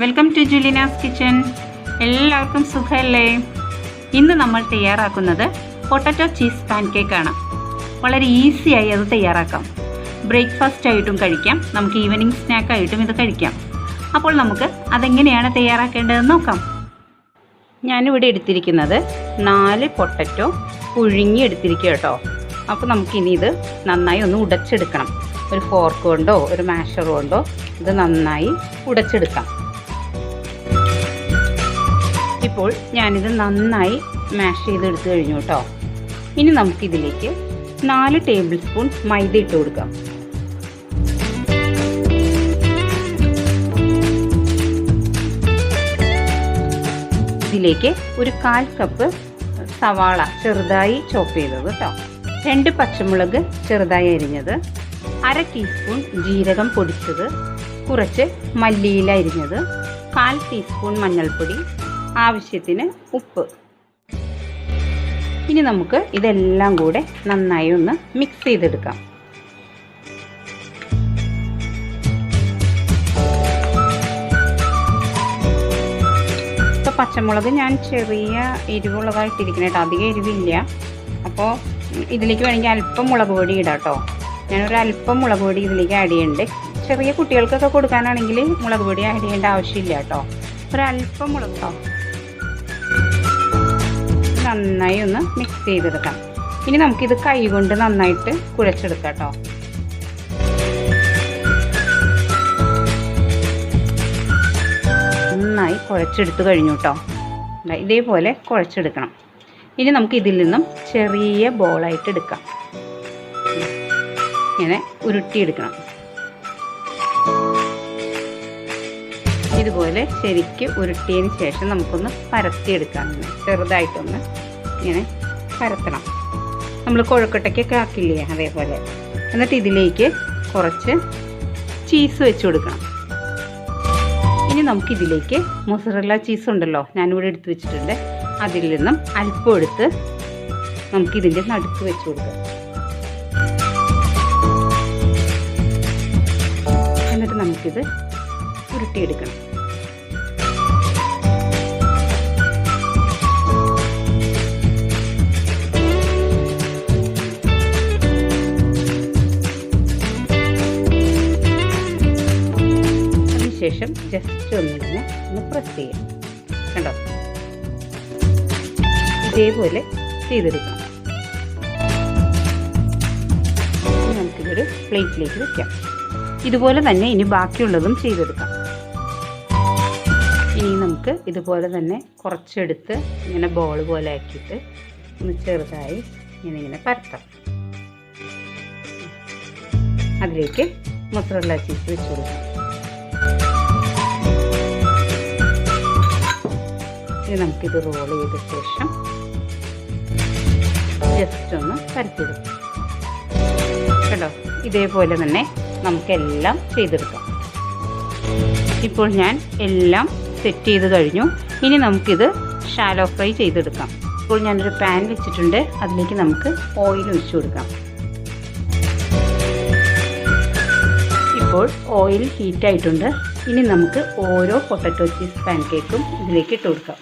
Welcome to ജുലിനാസ് kitchen എല്ലാവർക്കും സുഖമല്ലേ ഇന്ന് നമ്മൾ തയ്യാറാക്കുന്നത് പൊട്ടറ്റോ ചീസ് പാൻ കേക്കാണ് വളരെ ഈസിയായി അത് തയ്യാറാക്കാം. ബ്രേക്ക്ഫാസ്റ്റ് ആയിട്ടും കഴിക്കാം. നമുക്ക് ഈവനിങ് സ്നാക്കായിട്ടും ഇത് കഴിക്കാം. അപ്പോൾ നമുക്ക് അതെങ്ങനെയാണ് തയ്യാറാക്കേണ്ടതെന്ന് നോക്കാം. ഞാനിവിടെ എടുത്തിരിക്കുന്നത് നാല് പൊട്ടറ്റോ പുഴുങ്ങി എടുത്തിരിക്കുക കേട്ടോ. അപ്പോൾ നമുക്കിനി ഇത് നന്നായി ഒന്ന് ഉടച്ചെടുക്കണം. ഒരു ഫോർക്ക് കൊണ്ടോ ഒരു മാഷർ കൊണ്ടോ ഇത് നന്നായി ഉടച്ചെടുക്കാം. ഇപ്പോൾ ഞാനിത് നന്നായി മാഷ് ചെയ്തെടുത്ത് കഴിഞ്ഞു കേട്ടോ. ഇനി നമുക്കിതിലേക്ക് നാല് ടേബിൾ സ്പൂൺ മൈദ ഇട്ട് കൊടുക്കാം. ഇതിലേക്ക് ഒരു കാൽ കപ്പ് സവാള ചെറുതായി ചോപ്പ് ചെയ്തത് കേട്ടോ. രണ്ട് പച്ചമുളക് ചെറുതായി അരിഞ്ഞത്. അര ടീസ്പൂൺ ജീരകം പൊടിച്ചത്. കുറച്ച് മല്ലിയില അരിഞ്ഞത്. കാൽ ടീസ്പൂൺ മഞ്ഞൾപ്പൊടി. ആവശ്യത്തിന് ഉപ്പ്. ഇനി നമുക്ക് ഇതെല്ലാം കൂടെ നന്നായി ഒന്ന് മിക്സ് ചെയ്തെടുക്കാം. ഇപ്പോൾ പച്ചമുളക് ഞാൻ ചെറിയ എരിവുള്ളതായിട്ടിരിക്കണം കേട്ടോ. അധികം എരിവില്ല. അപ്പോൾ ഇതിലേക്ക് വേണമെങ്കിൽ അല്പം മുളക് പൊടി ഇടാം കേട്ടോ. ഞാനൊരു അല്പം മുളക് പൊടി ഇതിലേക്ക് ആഡ് ചെയ്യുന്നുണ്ട് ചെറിയ കുട്ടികൾക്കൊക്കെ കൊടുക്കാനാണെങ്കിൽ മുളക് പൊടി ആഡ് ചെയ്യേണ്ട ആവശ്യമില്ല കേട്ടോ. ഒരല്പം മുളക് കേട്ടോ നന്നായി ഒന്ന് മിക്സ് ചെയ്തെടുക്കാം. ഇനി നമുക്കിത് കൈ കൊണ്ട് നന്നായിട്ട് കുഴച്ചെടുക്കാം കേട്ടോ. നന്നായി കുഴച്ചെടുത്ത് കഴിഞ്ഞു കേട്ടോ. ഇതേപോലെ കുഴച്ചെടുക്കണം. ഇനി നമുക്ക് ഇതിൽ നിന്നും ചെറിയ ബോളായിട്ട് എടുക്കാം. ഇങ്ങനെ ഉരുട്ടിയെടുക്കണം. ഇതുപോലെ ശരിക്ക് ഉരുട്ടിയതിന് ശേഷം നമുക്കൊന്ന് പരത്തിയെടുക്കാം ചെറുതായിട്ടൊന്ന് ഇങ്ങനെ പരത്തണം. നമ്മൾ കുഴക്കട്ടയ്ക്കൊക്കെ ആക്കില്ലേ അതേപോലെ. എന്നിട്ട് ഇതിലേക്ക് കുറച്ച് ചീസ് വെച്ച് കൊടുക്കണം. ഇനി നമുക്കിതിലേക്ക് മൊസറല്ല ചീസ് ഉണ്ടല്ലോ ഞാനിവിടെ എടുത്ത് വെച്ചിട്ടുണ്ട്. അതിൽ നിന്നും അല്പം എടുത്ത് നമുക്കിതിന്റെ നടുക്ക് വെച്ച് കൊടുക്കാം. എന്നിട്ട് നമുക്കിത് ഉരുട്ടിയെടുക്കണം. അതിനുശേഷം ജസ്റ്റ് ഒന്നിങ്ങനെ ഒന്ന് പ്രസ് ചെയ്യാം. കണ്ടോ? ഇതേപോലെ ചെയ്തെടുക്കാം. നമുക്കിതൊരു പ്ലേറ്റിലേക്ക് വെക്കാം. ഇതുപോലെ തന്നെ ഇനി ബാക്കിയുള്ളതും ചെയ്തെടുക്കാം. ഇനി നമുക്ക് ഇതുപോലെ തന്നെ കുറച്ചെടുത്ത് ഇങ്ങനെ ബോൾ പോലെ ആക്കിയിട്ട് ഒന്ന് ചെറുതായി ഇങ്ങനെ ഇങ്ങനെ പരത്താം. അതിലേക്ക് മൊസറല്ല ചീസ് വെച്ച് കൊടുക്കാം. ഇനി നമുക്കിത് റോൾ ചെയ്ത ശേഷം ജസ്റ്റ് ഒന്ന് പരത്തിയെടുക്കാം. കേട്ടോ ഇതേപോലെ തന്നെ നമുക്കെല്ലാം ചെയ്തെടുക്കാം. ഇപ്പോൾ ഞാൻ എല്ലാം സെറ്റ് ചെയ്ത് കഴിഞ്ഞു. ഇനി നമുക്കിത് ഷാലോ ഫ്രൈ ചെയ്തെടുക്കാം. ഇപ്പോൾ ഞാനൊരു പാൻ വെച്ചിട്ടുണ്ട്. അതിലേക്ക് നമുക്ക് ഓയിൽ ഒഴിച്ചു കൊടുക്കാം. ഇപ്പോൾ ഓയിൽ ഹീറ്റായിട്ടുണ്ട് ഇനി നമുക്ക് ഓരോ പൊട്ടറ്റോ ചീസ് പാൻ കേക്കും ഇതിലേക്ക് ഇട്ട് കൊടുക്കാം.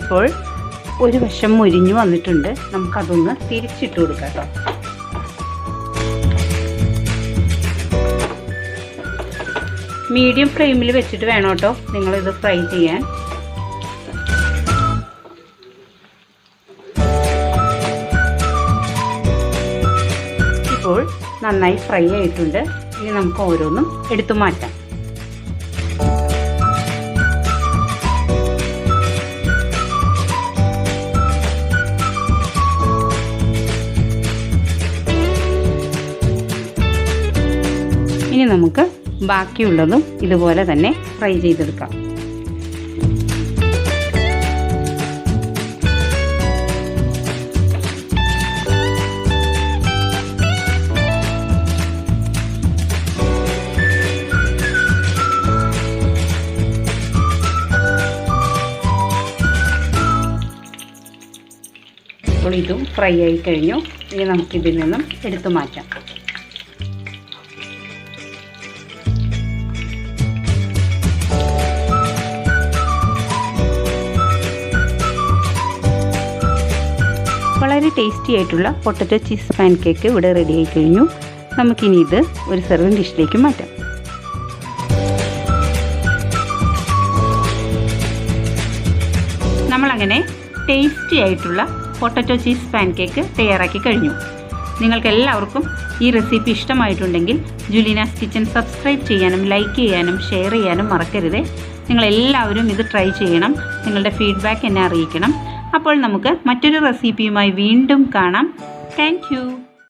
ഇപ്പോൾ ഒരു വശം മുരിഞ്ഞു വന്നിട്ടുണ്ട്. നമുക്കതൊന്ന് തിരിച്ചിട്ട് കൊടുക്കാം കേട്ടോ. മീഡിയം ഫ്ലെയിമിൽ വെച്ചിട്ട് വേണം കേട്ടോ നിങ്ങളിത് ഫ്രൈ ചെയ്യാൻ. ഇപ്പോൾ നന്നായി ഫ്രൈ ആയിട്ടുണ്ട്. ഇനി നമുക്ക് ഓരോന്നും എടുത്തു മാറ്റാം. നമുക്ക് ബാക്കിയുള്ളതും ഇതുപോലെ തന്നെ ഫ്രൈ ചെയ്തെടുക്കാം. വെജിറ്റബിൾ ഇതും ഫ്രൈ ആയി കഴിഞ്ഞു. ഇനി നമുക്കിതിൽ നിന്നും എടുത്തു മാറ്റാം. വളരെ ടേസ്റ്റി ആയിട്ടുള്ള പൊട്ടറ്റോ ചീസ് പാൻ കേക്ക് ഇവിടെ റെഡി ആയി കഴിഞ്ഞു. നമുക്കിനി ഇത് ഒരു സെർവിങ് ഡിഷിലേക്ക് മാറ്റാം. നമ്മളങ്ങനെ ടേസ്റ്റി ആയിട്ടുള്ള പൊട്ടറ്റോ ചീസ് പാൻ കേക്ക് തയ്യാറാക്കി കഴിഞ്ഞു. നിങ്ങൾക്ക് എല്ലാവർക്കും ഈ റെസിപ്പി ഇഷ്ടമായിട്ടുണ്ടെങ്കിൽ ജുലീനാസ് കിച്ചൻ സബ്സ്ക്രൈബ് ചെയ്യാനും ലൈക്ക് ചെയ്യാനും ഷെയർ ചെയ്യാനും മറക്കരുത്. നിങ്ങളെല്ലാവരും ഇത് ട്രൈ ചെയ്യണം. നിങ്ങളുടെ ഫീഡ്ബാക്ക് എന്നെ അറിയിക്കണം. അപ്പോൾ നമുക്ക് മറ്റൊരു റെസിപ്പിയുമായി വീണ്ടും കാണാം. താങ്ക്